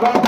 Papa.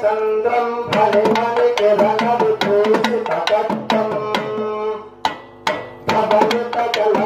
Chandram ఫలిమణి కిరణ విభూషిత కట్టం ధవలిత జలధర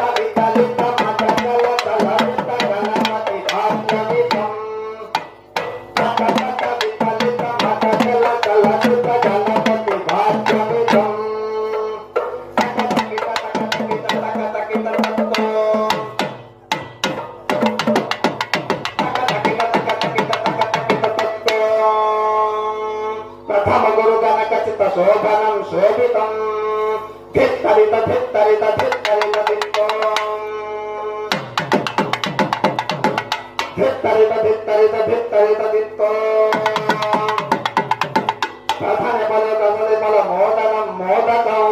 శోభనం శోభితం. ధిత్తరిత ధిత్తరిత ధిత్తరిత ధిత్తరిత ధిత్తరిత ధిత్తరిత ధిత్తో కథని బల కథని బల మోదనం మోదకం.